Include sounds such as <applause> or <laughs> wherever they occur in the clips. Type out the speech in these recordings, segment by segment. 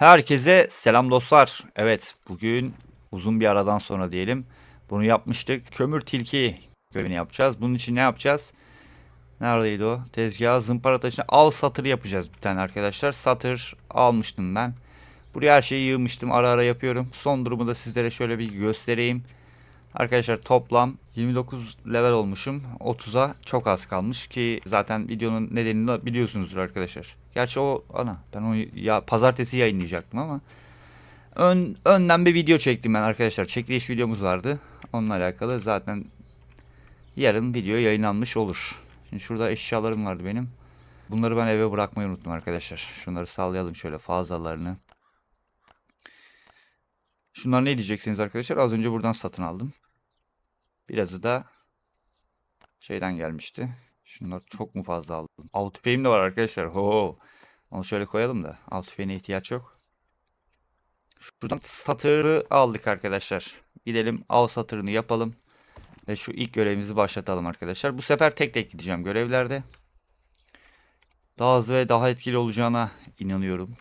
Herkese selam dostlar. Evet, bugün uzun bir aradan sonra diyelim. Bunu yapmıştık. Kömür tilki görevini yapacağız. Bunun için ne yapacağız? Neredeydi o? Tezgaha zımpara taşına al satır yapacağız bir tane arkadaşlar. Satır almıştım ben. Buraya her şeyi yığmıştım. Ara ara yapıyorum. Son durumu da sizlere şöyle bir göstereyim. Arkadaşlar toplam 29 level olmuşum. 30'a çok az kalmış ki zaten videonun nedenini de biliyorsunuzdur arkadaşlar. Gerçi o ana ben onu ya pazartesi yayınlayacaktım ama ön, önden bir video çektim ben arkadaşlar. Çekiliş videomuz vardı. Onunla alakalı zaten yarın video yayınlanmış olur. Şimdi şurada eşyalarım vardı benim. Bunları ben eve bırakmayı unuttum arkadaşlar. Şunları sallayalım şöyle fazlalarını. Şunlar ne diyeceksiniz arkadaşlar? Az önce buradan satın aldım. Birazı da şeyden gelmişti. Şunlar çok mu fazla aldım? Av tüfeğim de var arkadaşlar. Ho. Onu şöyle koyalım da. Av ihtiyaç yok. Şuradan satırı aldık arkadaşlar. Gidelim av satırını yapalım. Ve şu ilk görevimizi başlatalım arkadaşlar. Bu sefer tek tek gideceğim görevlerde. Daha hızlı ve daha etkili olacağına inanıyorum.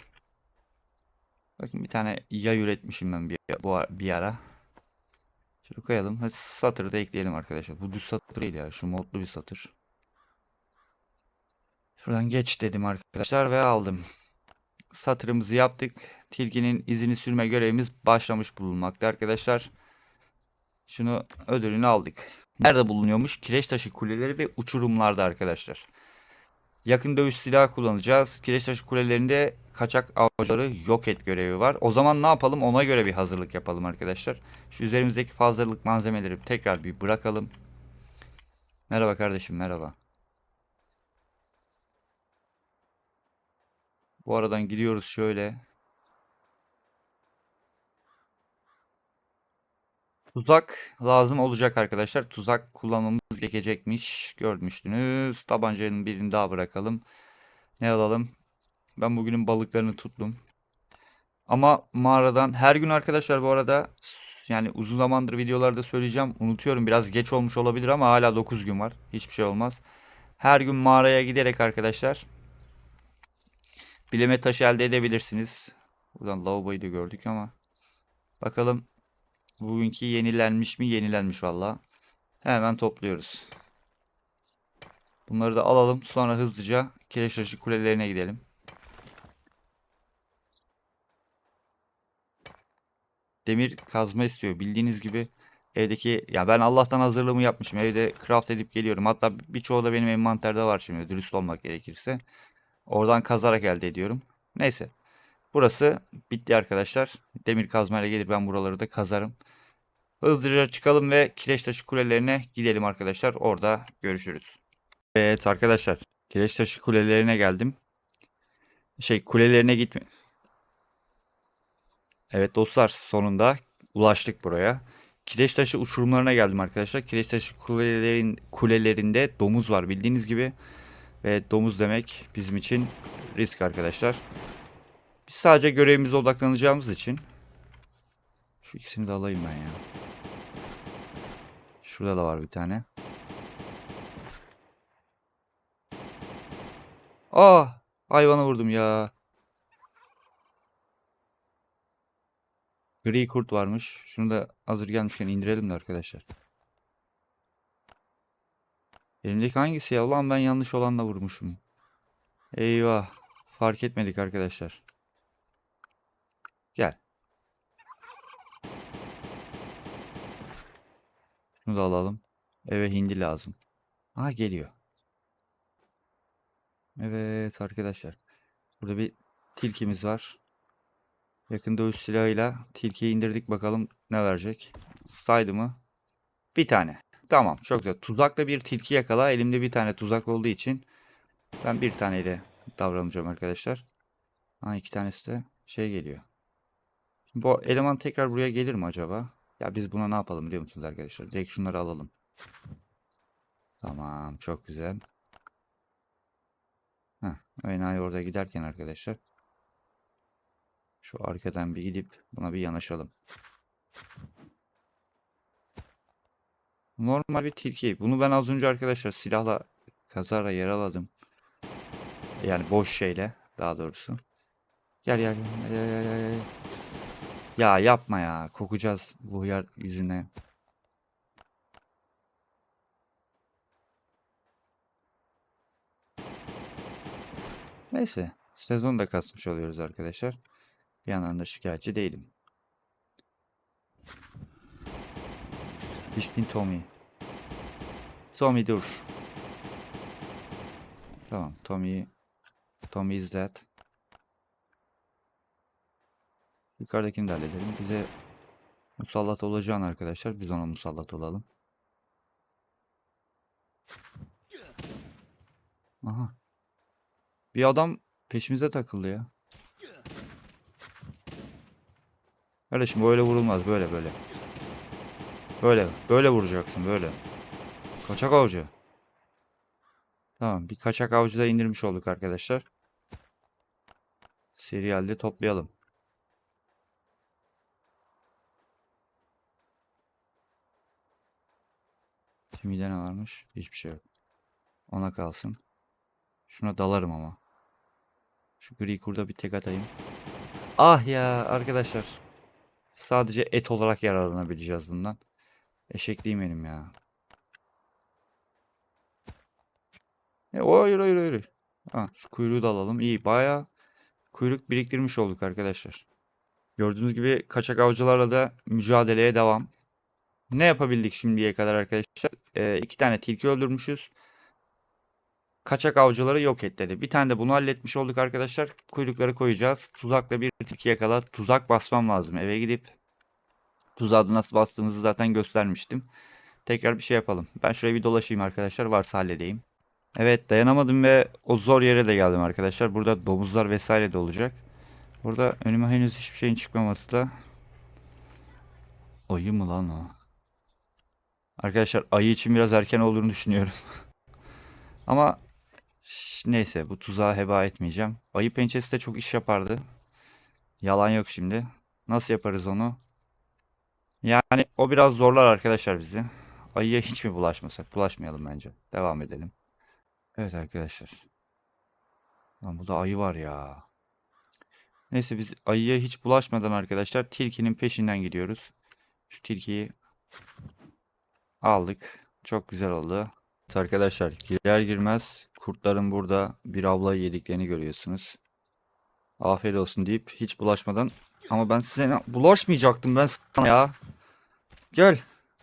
Bakın bir tane yay üretmişim ben bir, bu bir ara. Şöyle koyalım. Hadi satırı da ekleyelim arkadaşlar. Bu düz satır değil ya. Şu modlu bir satır. Şuradan geç dedim arkadaşlar ve aldım. Satırımızı yaptık. Tilkinin izini sürme görevimiz başlamış bulunmakta arkadaşlar. Şunu ödülünü aldık. Nerede bulunuyormuş? Kireç taşı kuleleri ve uçurumlarda arkadaşlar. Yakın dövüş silahı kullanacağız. Kireç taşı kulelerinde kaçak avcıları yok et görevi var. O zaman ne yapalım? Ona göre bir hazırlık yapalım arkadaşlar. Şu üzerimizdeki fazlalık malzemeleri tekrar bir bırakalım. Merhaba kardeşim merhaba. Bu aradan gidiyoruz şöyle. Tuzak lazım olacak arkadaşlar. Tuzak kullanmamız gerekecekmiş. Görmüştünüz. Tabancanın birini daha bırakalım. Ne alalım? Ben bugünün balıklarını tuttum. Ama mağaradan her gün arkadaşlar bu arada yani uzun zamandır videolarda söyleyeceğim. Unutuyorum biraz geç olmuş olabilir ama hala 9 gün var. Hiçbir şey olmaz. Her gün mağaraya giderek arkadaşlar bileme taşı elde edebilirsiniz. Buradan lavaboyu da gördük ama bakalım bugünkü yenilenmiş mi? Yenilenmiş valla. Hemen topluyoruz. Bunları da alalım. Sonra hızlıca kireç taşı kulelerine gidelim. demir kazma istiyor. Bildiğiniz gibi evdeki ya ben Allah'tan hazırlığımı yapmışım. Evde craft edip geliyorum. Hatta birçoğu da benim envanterde var şimdi dürüst olmak gerekirse. Oradan kazarak elde ediyorum. Neyse. Burası bitti arkadaşlar. Demir kazmayla gelir ben buraları da kazarım. Hızlıca çıkalım ve kireç taşı kulelerine gidelim arkadaşlar. Orada görüşürüz. Evet arkadaşlar. Kireç taşı kulelerine geldim. Şey kulelerine gitme. Evet dostlar sonunda ulaştık buraya. Kireç taşı uçurumlarına geldim arkadaşlar. Kireç taşı kulelerin, kulelerinde domuz var bildiğiniz gibi. Ve domuz demek bizim için risk arkadaşlar. Biz sadece görevimize odaklanacağımız için. Şu ikisini de alayım ben ya. Şurada da var bir tane. Aa, hayvana vurdum ya. Gri kurt varmış. Şunu da hazır gelmişken indirelim de arkadaşlar. Elimdeki hangisi ya? Ulan ben yanlış olanla vurmuşum. Eyvah. Fark etmedik arkadaşlar. Gel. Şunu da alalım. Eve hindi lazım. Ha geliyor. Evet arkadaşlar. Burada bir tilkimiz var. Yakın dövüş silahıyla tilkiyi indirdik bakalım ne verecek. Saydı mı? Bir tane. Tamam çok güzel. Tuzakla bir tilki yakala. Elimde bir tane tuzak olduğu için ben bir taneyle davranacağım arkadaşlar. Ha iki tanesi de şey geliyor. Şimdi bu eleman tekrar buraya gelir mi acaba? Ya biz buna ne yapalım biliyor musunuz arkadaşlar? Direkt şunları alalım. Tamam çok güzel. Heh, Enayi orada giderken arkadaşlar. Şu arkadan bir gidip buna bir yanaşalım. Normal bir tilki. Bunu ben az önce arkadaşlar silahla kazara yaraladım. Yani boş şeyle daha doğrusu. Gel gel gel. gel, gel, gel. Ya yapma ya. Kokacağız bu yer yüzüne. Neyse. Sezonu da kasmış oluyoruz arkadaşlar. Bir yandan da şikayetçi değilim. Pişkin Tommy. Tommy dur. Tamam. Tommy. Tommy is dead. Yukarıdakini de halledelim. Bize musallat olacağını arkadaşlar. Biz ona musallat olalım. Aha. Bir adam peşimize takıldı ya. Kardeşim böyle vurulmaz. Böyle böyle. Böyle. Böyle vuracaksın. Böyle. Kaçak avcı. Tamam. Bir kaçak avcı da indirmiş olduk arkadaşlar. Serialde toplayalım. Timide ne varmış? Hiçbir şey yok. Ona kalsın. Şuna dalarım ama. Şu gri kurda bir tek atayım. Ah ya arkadaşlar. Sadece et olarak yararlanabileceğiz bundan. Eşekliğim benim ya. E, hayır hayır hayır. Ha, şu kuyruğu da alalım. İyi baya kuyruk biriktirmiş olduk arkadaşlar. Gördüğünüz gibi kaçak avcılarla da mücadeleye devam. Ne yapabildik şimdiye kadar arkadaşlar? Ee, iki tane tilki öldürmüşüz. Kaçak avcıları yok et dedi. Bir tane de bunu halletmiş olduk arkadaşlar. Kuyrukları koyacağız. Tuzakla bir tilki yakala. Tuzak basmam lazım. Eve gidip tuzağı nasıl bastığımızı zaten göstermiştim. Tekrar bir şey yapalım. Ben şuraya bir dolaşayım arkadaşlar. Varsa halledeyim. Evet dayanamadım ve o zor yere de geldim arkadaşlar. Burada domuzlar vesaire de olacak. Burada önüme henüz hiçbir şeyin çıkmaması da Ayı mı lan o? Arkadaşlar ayı için biraz erken olduğunu düşünüyorum. <laughs> Ama neyse bu tuzağı heba etmeyeceğim. Ayı pençesi de çok iş yapardı. Yalan yok şimdi. Nasıl yaparız onu? Yani o biraz zorlar arkadaşlar bizi. Ayıya hiç mi bulaşmasak? Bulaşmayalım bence. Devam edelim. Evet arkadaşlar. Lan burada ayı var ya. Neyse biz ayıya hiç bulaşmadan arkadaşlar tilkinin peşinden gidiyoruz. Şu tilkiyi aldık. Çok güzel oldu. Evet arkadaşlar girer girmez kurtların burada bir ablayı yediklerini görüyorsunuz. Afiyet olsun deyip hiç bulaşmadan ama ben size bulaşmayacaktım ben sana ya. Gel.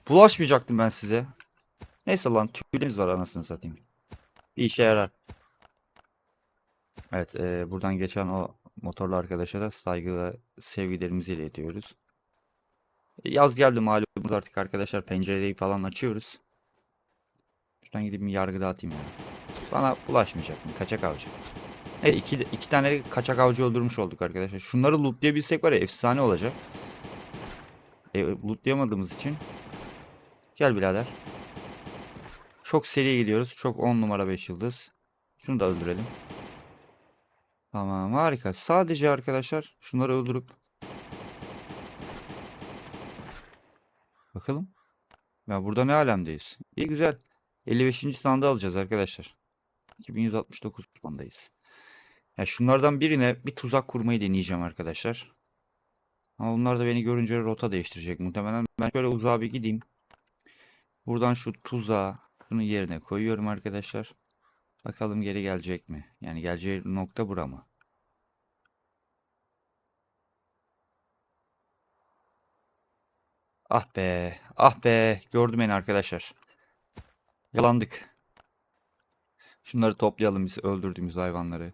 Bulaşmayacaktım ben size. Neyse lan tüyleriniz var anasını satayım. Bir işe yarar. Evet e, buradan geçen o motorlu arkadaşa da saygı ve sevgilerimizi iletiyoruz. Yaz geldi malumunuz artık arkadaşlar pencereyi falan açıyoruz. Şuradan gidip bir yargı dağıtayım ya. Bana bulaşmayacaktın kaçak avcı. Evet iki, iki tane kaçak avcı öldürmüş olduk arkadaşlar. Şunları lootlayabilsek var ya efsane olacak. E, lootlayamadığımız için. Gel birader. Çok seri gidiyoruz. Çok 10 numara 5 yıldız. Şunu da öldürelim. Tamam harika. Sadece arkadaşlar şunları öldürüp Bakalım. Ya burada ne alemdeyiz? İyi güzel. 55. sandığı alacağız arkadaşlar. 2169 kupandayız. Ya şunlardan birine bir tuzak kurmayı deneyeceğim arkadaşlar. Ama bunlar da beni görünce rota değiştirecek muhtemelen. Ben şöyle uzağa bir gideyim. Buradan şu tuzağı bunun yerine koyuyorum arkadaşlar. Bakalım geri gelecek mi? Yani geleceği nokta bura mı? Ah be, ah be. Gördüm beni arkadaşlar. Yalandık. Şunları toplayalım biz öldürdüğümüz hayvanları.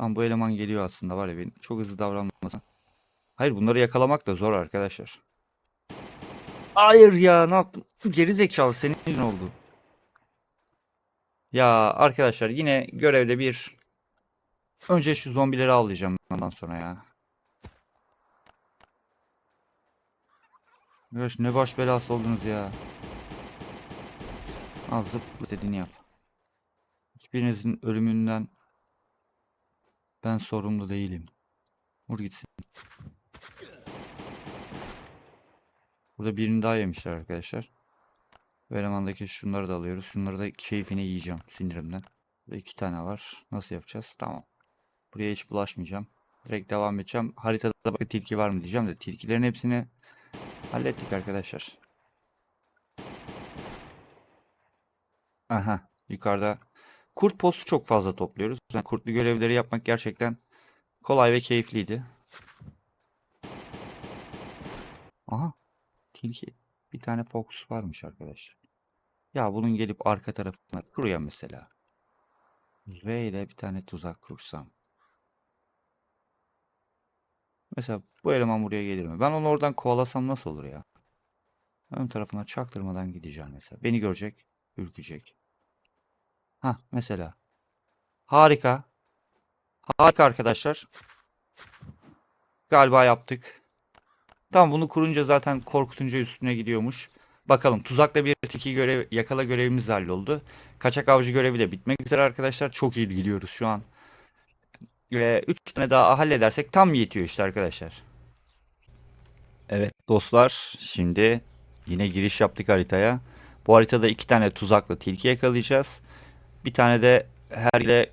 Lan bu eleman geliyor aslında var ya çok hızlı davranmasam. Hayır bunları yakalamak da zor arkadaşlar. Hayır ya ne yaptım? Geri zekalı senin yüzünden oldu. Ya arkadaşlar yine görevde bir önce şu zombileri avlayacağım ondan sonra ya. Yaş ne baş belası oldunuz ya. Al zıpla istediğini yap. Hiçbirinizin ölümünden ben sorumlu değilim. Vur gitsin. Burada birini daha yemişler arkadaşlar. Bu şunları da alıyoruz. Şunları da keyfine yiyeceğim sinirimden. Burada iki tane var. Nasıl yapacağız? Tamam. Buraya hiç bulaşmayacağım. Direkt devam edeceğim. Haritada bakın tilki var mı diyeceğim de tilkilerin hepsini hallettik arkadaşlar. Aha yukarıda kurt postu çok fazla topluyoruz. Yani kurtlu görevleri yapmak gerçekten kolay ve keyifliydi. Aha tilki. Bir tane fox varmış arkadaşlar. Ya bunun gelip arka tarafına şuraya mesela. R ile bir tane tuzak kursam. Mesela bu eleman buraya gelir mi? Ben onu oradan kovalasam nasıl olur ya? Ön tarafına çaktırmadan gideceğim mesela. Beni görecek, ürkecek. Ha mesela. Harika. Harika arkadaşlar. Galiba yaptık. Tamam bunu kurunca zaten korkutunca üstüne gidiyormuş. Bakalım tuzakla bir tiki görev yakala görevimiz halloldu. Kaçak avcı görevi de bitmek üzere arkadaşlar. Çok iyi gidiyoruz şu an. Ve 3 tane daha halledersek tam yetiyor işte arkadaşlar. Evet dostlar şimdi yine giriş yaptık haritaya. Bu haritada iki tane tuzaklı tilki yakalayacağız. Bir tane de her ile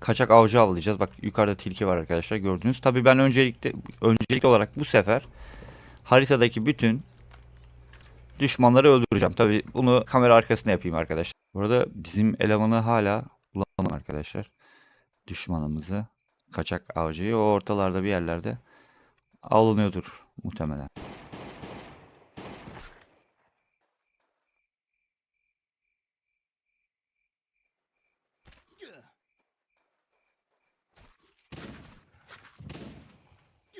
kaçak avcı avlayacağız. Bak yukarıda tilki var arkadaşlar gördünüz. Tabii ben öncelikle öncelikli olarak bu sefer haritadaki bütün düşmanları öldüreceğim. Tabii bunu kamera arkasında yapayım arkadaşlar. Burada bizim elemanı hala bulamadım arkadaşlar. Düşmanımızı kaçak avcıyı o ortalarda bir yerlerde avlanıyordur muhtemelen.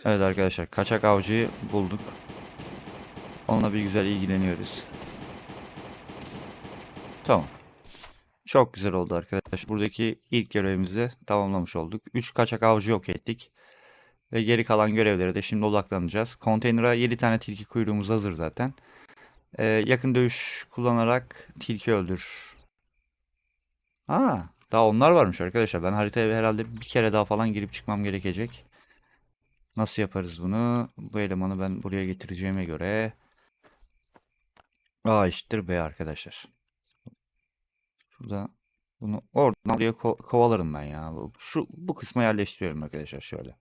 Evet arkadaşlar kaçak avcıyı bulduk. Onunla bir güzel ilgileniyoruz. Tamam. Çok güzel oldu arkadaşlar. Buradaki ilk görevimizi tamamlamış olduk. 3 kaçak avcı yok ettik. Ve geri kalan görevlere de şimdi odaklanacağız. Konteynera 7 tane tilki kuyruğumuz hazır zaten. Ee, yakın dövüş kullanarak tilki öldür. Ha, daha onlar varmış arkadaşlar. Ben haritaya herhalde bir kere daha falan girip çıkmam gerekecek. Nasıl yaparız bunu? Bu elemanı ben buraya getireceğime göre A eşittir B arkadaşlar. Şurada bunu oradan buraya ko- kovalarım ben ya. Şu bu kısma yerleştiriyorum arkadaşlar şöyle.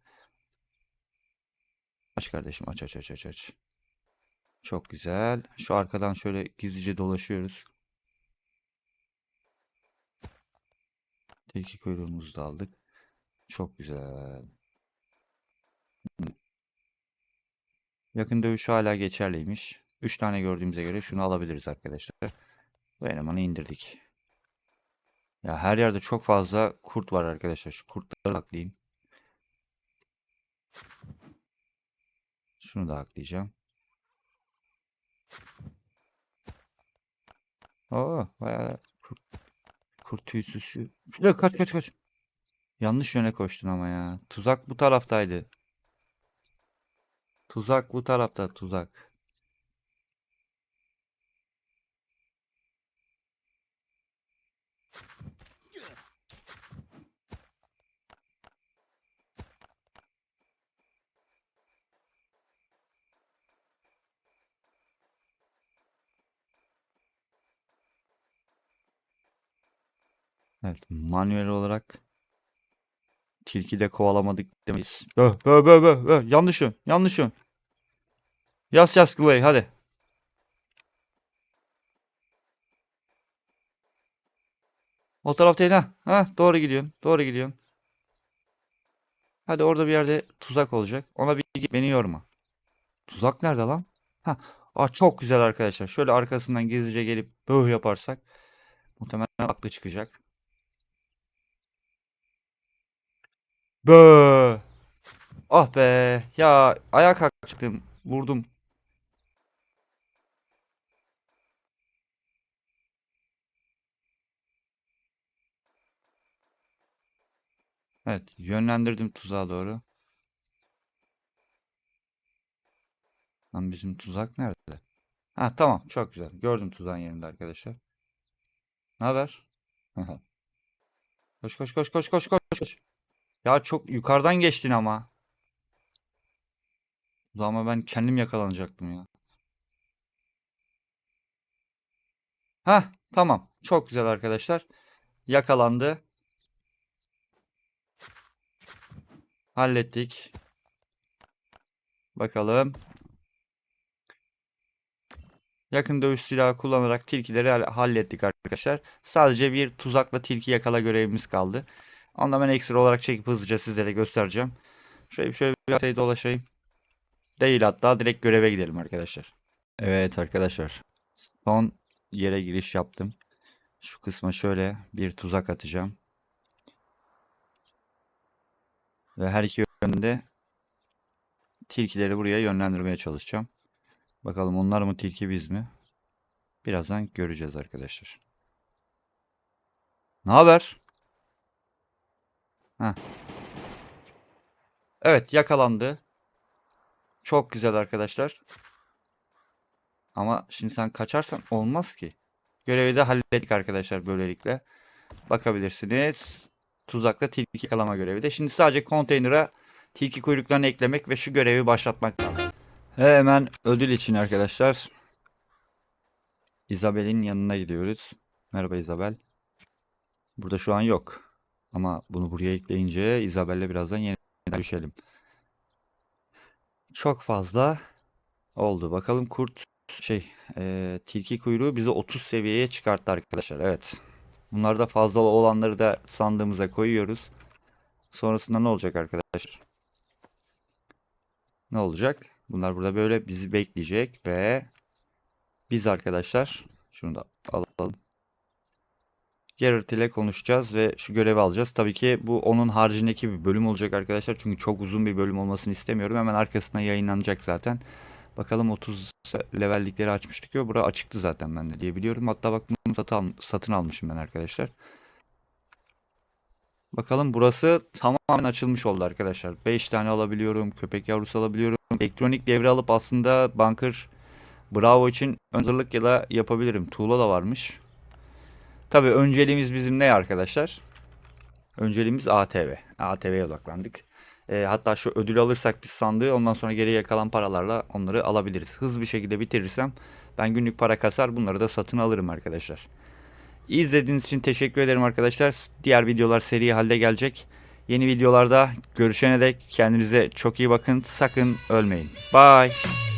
Aç kardeşim aç aç aç aç aç. Çok güzel. Şu arkadan şöyle gizlice dolaşıyoruz. Tilki kuyruğumuzu da aldık. Çok güzel. Hı. Yakın dövüş hala geçerliymiş. 3 tane gördüğümüze göre şunu alabiliriz arkadaşlar. Bu elemanı indirdik. Ya her yerde çok fazla kurt var arkadaşlar. Şu kurtları haklayayım. Şunu da haklayacağım. Oo, bayağı kurt, kurt tüysüz şu. Şuraya kaç kaç kaç. Yanlış yöne koştun ama ya. Tuzak bu taraftaydı. Tuzak bu tarafta tuzak. Evet, manuel olarak tilki de kovalamadık demeyiz. Bö bö bö bö bö. Yanlış yön. Yanlış yön. Yas Clay hadi. O taraf değil ha. Ha doğru gidiyorsun. Doğru gidiyorsun. Hadi orada bir yerde tuzak olacak. Ona bir git beni yorma. Tuzak nerede lan? Ha. Aa, çok güzel arkadaşlar. Şöyle arkasından gizlice gelip böh yaparsak muhtemelen aklı çıkacak. Bö. Ah be. Ya ayağa kalktım. Vurdum. Evet, yönlendirdim tuzağa doğru. Lan bizim tuzak nerede? Ha tamam, çok güzel. Gördüm tuzağın yerinde arkadaşlar. Ne haber? Koş koş koş koş koş koş koş. Ya çok yukarıdan geçtin ama. Ama ben kendim yakalanacaktım ya. Ha tamam. Çok güzel arkadaşlar. Yakalandı. Hallettik. Bakalım. Yakın dövüş silahı kullanarak tilkileri hall- hallettik arkadaşlar. Sadece bir tuzakla tilki yakala görevimiz kaldı. Onu da ben ekstra olarak çekip hızlıca sizlere göstereceğim. Şöyle şöyle bir haritayı dolaşayım. Değil hatta direkt göreve gidelim arkadaşlar. Evet arkadaşlar. Son yere giriş yaptım. Şu kısma şöyle bir tuzak atacağım. Ve her iki yönde tilkileri buraya yönlendirmeye çalışacağım. Bakalım onlar mı tilki biz mi? Birazdan göreceğiz arkadaşlar. Ne haber? Heh. Evet yakalandı. Çok güzel arkadaşlar. Ama şimdi sen kaçarsan olmaz ki. Görevi de hallettik arkadaşlar böylelikle. Bakabilirsiniz. Tuzakla tilki yakalama görevi de. Şimdi sadece konteynere tilki kuyruklarını eklemek ve şu görevi başlatmak lazım. Hemen ödül için arkadaşlar. Isabel'in yanına gidiyoruz. Merhaba Isabel. Burada şu an yok. Ama bunu buraya ekleyince Isabel'le birazdan yeniden düşelim. Çok fazla oldu. Bakalım kurt şey eee, tilki kuyruğu bizi 30 seviyeye çıkarttı arkadaşlar. Evet. Bunlarda fazla olanları da sandığımıza koyuyoruz. Sonrasında ne olacak arkadaşlar? Ne olacak? Bunlar burada böyle bizi bekleyecek ve biz arkadaşlar şunu da alalım. Geralt ile konuşacağız ve şu görevi alacağız. Tabii ki bu onun haricindeki bir bölüm olacak arkadaşlar. Çünkü çok uzun bir bölüm olmasını istemiyorum. Hemen arkasına yayınlanacak zaten. Bakalım 30 levellikleri açmıştık ya. Bura açıktı zaten ben de diye biliyorum. Hatta bak bunu satın, al- satın almışım ben arkadaşlar. Bakalım burası tamamen açılmış oldu arkadaşlar. 5 tane alabiliyorum. Köpek yavrusu alabiliyorum. Elektronik devre alıp aslında Bunker Bravo için hazırlık ya da yapabilirim. Tuğla da varmış. Tabii önceliğimiz bizim ne arkadaşlar? Önceliğimiz ATV. ATV'ye odaklandık. Ee, hatta şu ödül alırsak biz sandığı ondan sonra geriye kalan paralarla onları alabiliriz. Hızlı bir şekilde bitirirsem ben günlük para kasar bunları da satın alırım arkadaşlar. İzlediğiniz için teşekkür ederim arkadaşlar. Diğer videolar seri halde gelecek. Yeni videolarda görüşene dek kendinize çok iyi bakın. Sakın ölmeyin. Bye.